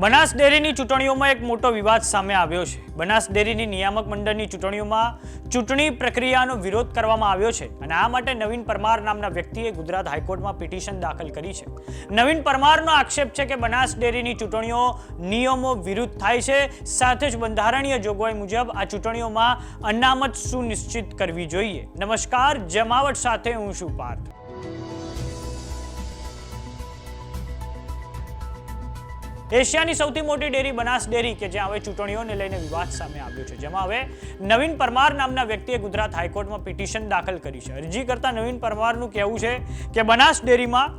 બનાસ ડેરીની ચૂંટણીઓમાં એક મોટો વિવાદ સામે આવ્યો છે. બનાસ ડેરીની નિયામક મંડળની ચૂંટણીઓમાં ચૂંટણી પ્રક્રિયાનો વિરોધ કરવામાં આવ્યો છે અને આ માટે નવીન પરમાર નામના વ્યક્તિએ ગુજરાત હાઈકોર્ટમાં પિટિશન દાખલ કરી છે. નવીન પરમારનો આક્ષેપ છે કે બનાસ ડેરીની ચૂંટણીઓ નિયમો વિરુદ્ધ થાય છે, સાથે જ બંધારણીય જોગવાઈ મુજબ આ ચૂંટણીઓમાં અનામત સુનિશ્ચિત કરવી જોઈએ. નમસ્કાર, જમાવટ સાથે હું છું પાર્થ. એશિયાની સૌથી મોટી ડેરી બનાસ ડેરી કે જ્યાં હવે ચૂંટણીઓને લઈને વિવાદ સામે આવ્યો છે, જેમાં હવે નવીન પરમાર નામના વ્યક્તિએ ગુજરાત હાઈકોર્ટમાં પિટિશન દાખલ કરી છે. અરજી કરતા નવીન પરમારનું કહેવું છે કે બનાસ ડેરીમાં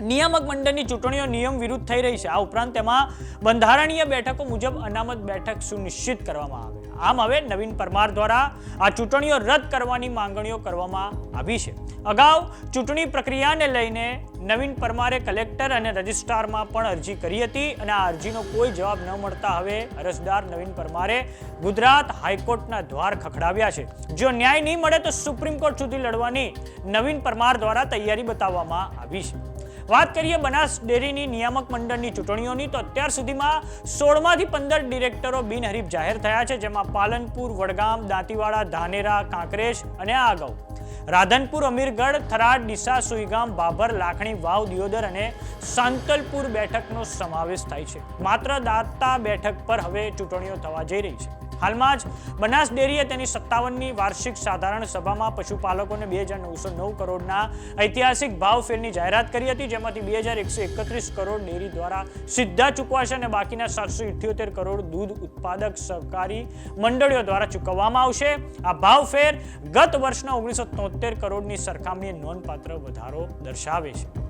નિયામક મંડળની ચૂંટણીઓ નિયમ વિરુદ્ધ થઈ રહી છે. આ ઉપરાંત તેમાં બંધારણીય બેઠકો મુજબ અનામત બેઠક સુનિશ્ચિત કરવામાં આવે આમ હવે નવીન પરમાર દ્વારા આ ચૂંટણીઓ રદ કરવાની માંગણીઓ કરવામાં આવી છે. અગાઉ ચૂંટણી પ્રક્રિયાને લઈને નવીન પરમારે કલેક્ટર અને રજિસ્ટ્રારમાં પણ અરજી કરી હતી અને આ અરજીનો કોઈ જવાબ ન મળતા હવે અરજદાર નવીન પરમારે ગુજરાત હાઈકોર્ટના દ્વાર ખખડાવ્યા છે. જો ન્યાય નહીં મળે તો સુપ્રીમ કોર્ટ સુધી લડવાની નવીન પરમાર દ્વારા તૈયારી બતાવવામાં આવી છે. વાત કરીએ બનાસ ડેરીની નિયામક મંડળની ચૂંટણીઓની, તો અત્યાર સુધીમાં સોળમાંથી પંદર ડિરેક્ટરો બિનહરીફ જાહેર થયા છે, જેમાં પાલનપુર, વડગામ, દાંતીવાડા, ધાનેરા, કાંકરેજ અને આ અગાઉ રાધનપુર, અમીરગઢ, થરાદ, ડીસા, સુઈગામ, બાભર, લાખણી, વાવ, દિયોદર અને સાંતલપુર બેઠકનો સમાવેશ થાય છે. માત્ર દાતા બેઠક પર હવે ચૂંટણીઓ થવા જઈ રહી છે. હાલમાં જ બનાસ ડેરીએ તેની સત્તાવનની વાર્ષિક સાધારણ સભામાં પશુપાલકોને બે હજાર નવસો નવ કરોડના ઐતિહાસિક ભાવ ફેરની જાહેરાત કરી હતી, જેમાંથી બે હજાર એકસો એકત્રીસ કરોડ ડેરી દ્વારા સીધા ચૂકવાશે અને બાકીના સાતસો ઇઠ્યોતેર કરોડ દૂધ ઉત્પાદક સહકારી મંડળીઓ દ્વારા ચૂકવવામાં આવશે. આ ભાવ ફેર ગત વર્ષના ઓગણીસો તોતેર કરોડની સરખામણીએ નોંધપાત્ર વધારો દર્શાવે છે.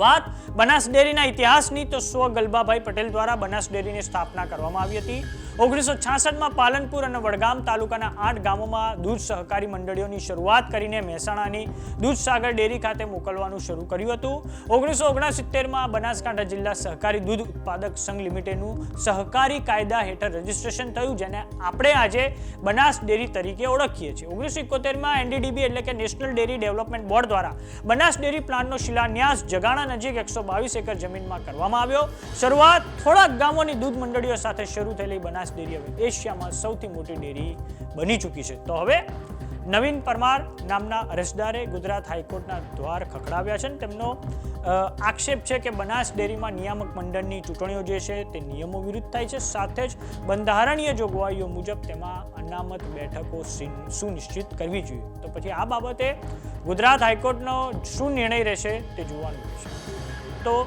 વાત. બનાસ ડેરીના ઇતિહાસની તો સ્વ ગલબાભાઈ પટેલ દ્વારા બનાસ ડેરીની સ્થાપના કરવામાં આવી હતી. ઓગણીસો છાસઠમાં પાલનપુર અને વડગામ તાલુકાના આઠ ગામોમાં દૂધ સહકારી મંડળીઓની શરૂઆત કરીને મહેસાણાની દૂધસાગર ડેરી ખાતે મોકલવાનું શરૂ કર્યું હતું. ઓગણીસો ઓગણસિત્તેરમાં બનાસકાંઠા જિલ્લા સહકારી દૂધ ઉત્પાદક સંઘ લિમિટેડનું સહકારી કાયદા હેઠળ રજીસ્ટ્રેશન થયું, જેને આપણે આજે બનાસ ડેરી તરીકે ઓળખીએ છીએ. ઓગણીસો એકોતેરમાં એનડીડીબી એટલે કે નેશનલ ડેરી ડેવલપમેન્ટ બોર્ડ દ્વારા બનાસ ડેરી પ્લાન્ટનો શિલાન્યાસ જગાણા નજીક એકસો બાવીસ એકર જમીનમાં કરવામાં આવ્યો. શરૂઆત થોડાક ગામોની દૂધ મંડળીઓ સાથે શરૂ થયેલી બનાસ ડેરી હવે એશિયામાં સૌથી મોટી ડેરી બની ચૂકી છે. તો હવે નવીન પરમાર નામના અરજદારે ગુજરાત હાઈકોર્ટના દ્વાર ખખડાવ્યા છે અને તેમનો આક્ષેપ છે કે બનાસ ડેરીમાં નિયામક મંડળની ચૂંટણીઓ જે છે તે નિયમો વિરુદ્ધ થાય છે. સાથે જ બંધારણીય જોગવાઈઓ મુજબ તેમાં અનામત બેઠકો સિન- સુનિશ્ચિત કરવી જોઈએ. તો પછી આ બાબતે ગુજરાત હાઈકોર્ટનો શું નિર્ણય રહેશે તે જોવાનું રહેશે. તો